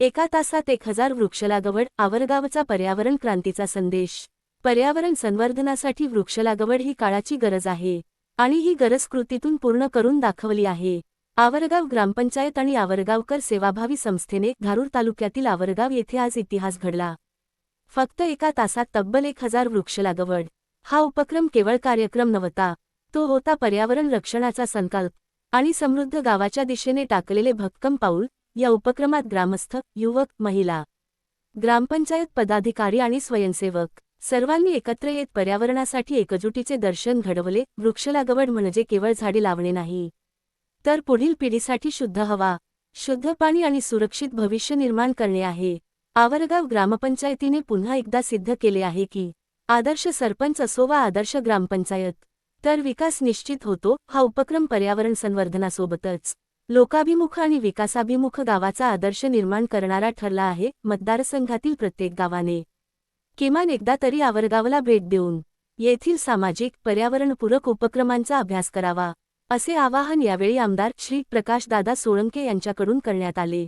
एका तासात एक हजार वृक्षलागवड आवरगावचा पर्यावरण क्रांतीचा संदेश. पर्यावरण संवर्धनासाठी वृक्षलागवड ही काळाची गरज आहे आणि ही गरज कृतीतून पूर्ण करून दाखवली आहे. आवरगाव ग्रामपंचायत आणि आवरगावकर सेवाभावी संस्थेने धारूर तालुक्यातील आवरगाव येथे आज इतिहास घडला. फक्त एका तासात तब्बल एक हजार वृक्षलागवड. हा उपक्रम केवळ कार्यक्रम नव्हता तो होता पर्यावरण रक्षणाचा संकल्प आणि समृद्ध गावाच्या दिशेने टाकलेले भक्कम पाऊल या उपक्रमात ग्रामस्थ युवक महिला ग्रामपंचायत पदाधिकारी आणि स्वयंसेवक सर्वांनी एकत्र येत पर्यावरणासाठी एकजुटीचे दर्शन घडवले. वृक्षलागवड म्हणजे केवळ झाडे लावणे नाही तर पुढील पिढीसाठी शुद्ध हवा शुद्ध पाणी आणि सुरक्षित भविष्य निर्माण करणे आहे. आवरगाव ग्रामपंचायतीने पुन्हा एकदा सिद्ध केले आहे की आदर्श सरपंच असो वा आदर्श ग्रामपंचायत तर विकास निश्चित होतो. हा उपक्रम पर्यावरण संवर्धनासोबतच लोकाभिमुख आणि विकासाभिमुख गावाचा आदर्श निर्माण करणारा ठरला आहे मतदारसंघातील प्रत्येक गावाने. किमान एकदा तरी आवरगावला भेट देऊन येथील सामाजिक पर्यावरणपूरक उपक्रमांचा अभ्यास करावा असे आवाहन यावेळी आमदार श्री प्रकाशदादा सोळंके यांच्याकडून करण्यात आले.